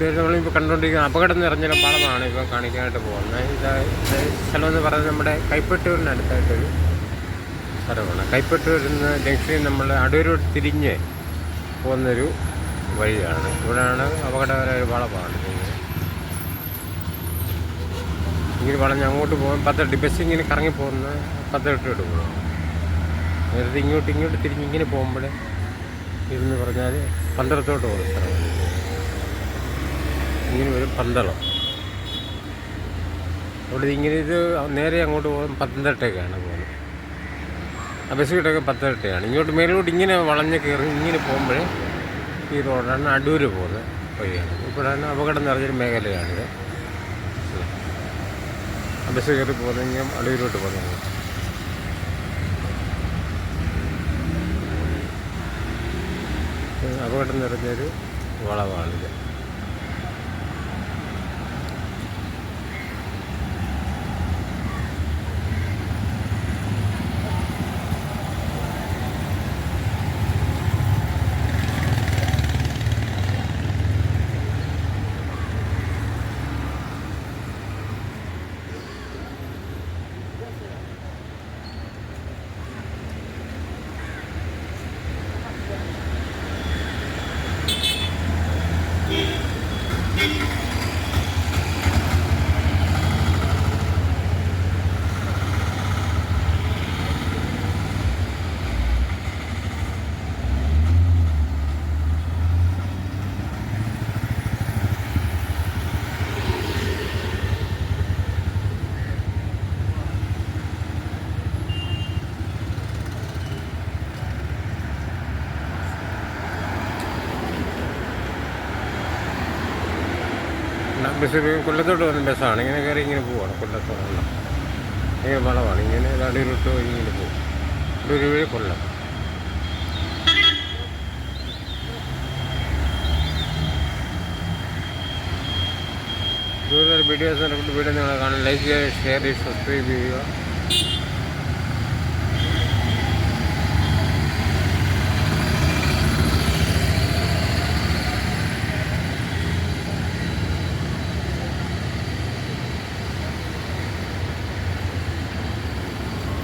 നമ്മളിപ്പോൾ കണ്ടുകൊണ്ടിരിക്കുന്ന അപകടം നിറഞ്ഞ പാടമാണ് ഇപ്പോൾ കാണിക്കാനായിട്ട് പോകുന്നത്. ഇത് സ്ഥലമെന്ന് പറയുന്നത് നമ്മുടെ കൈപ്പറ്റൂരിന് അടുത്തായിട്ടൊരു സ്ഥലമാണ്. കൈപ്പറ്റൂരിൽ നിന്ന് ജംഗ്ഷനിൽ നമ്മൾ അടൂരോട് തിരിഞ്ഞ് പോകുന്നൊരു വഴിയാണ്. ഇവിടെയാണ് അപകടകരമായ ഒരു വളമാണ്. ഇങ്ങനെ വളഞ്ഞ് അങ്ങോട്ട് പോകാൻ പത്തെട്ട് ബസ് ഇങ്ങനെ കറങ്ങി പോകുന്ന പത്തട്ടിട്ട് എടുക്കണം നേരത്തെ ഇങ്ങോട്ട് ഇങ്ങോട്ട് തിരിഞ്ഞ് ഇങ്ങനെ പോകുമ്പോൾ ഇതെന്ന് പറഞ്ഞാൽ പന്തളത്തോട്ട് പോകുന്ന സ്ഥലമാണ് പന്തളം. അവിടെ ഇങ്ങനെ ഇത് നേരെ അങ്ങോട്ട് പോകാൻ പത്തനംതിട്ടയൊക്കെയാണ് പോകുന്നത്. ആ ബസ് കിട്ടൊക്കെ പത്തനംതിട്ടയാണ് ഇങ്ങോട്ട് മേലോട്ട് ഇങ്ങനെ വളഞ്ഞ് കയറി ഇങ്ങനെ പോകുമ്പോൾ ഈ റോഡാണ് അടൂര് പോകുന്നത് വഴിയാണ്. ഇപ്പോഴാണ് അപകടം നിറഞ്ഞൊരു മേഖലയാണിത്. ആ ബസ് കയറി പോകുന്നത് ഇങ്ങനെ അടൂരോട്ട് പോകുന്നത് അപകടം നിറഞ്ഞൊരു വളവാണിത്. ബസ് കൊല്ലത്തോട്ട് വന്ന ബസ്സാണ്. ഇങ്ങനെ കയറി ഇങ്ങനെ പോവാണ്. കൊല്ലത്തോട്ടുള്ള ഇങ്ങനെ വളവാണ്. ഇങ്ങനെ അടൂരോട്ട് ഇങ്ങനെ പോകും ഒരു വഴി കൊല്ലം. വീഡിയോസ് വീഡിയോ നിങ്ങൾ കാണാൻ ലൈക്ക് ചെയ്യുക ഷെയർ ചെയ്യുക സബ്സ്ക്രൈബ് ചെയ്യുക.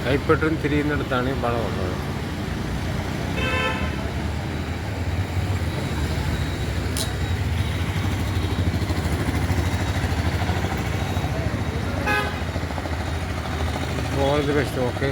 കൈപ്പറ്റും തിരിയുന്നിടത്താണ് ഈ വളമുള്ളത് ഓൾ ദി ബെസ്റ്റ് ഓക്കെ.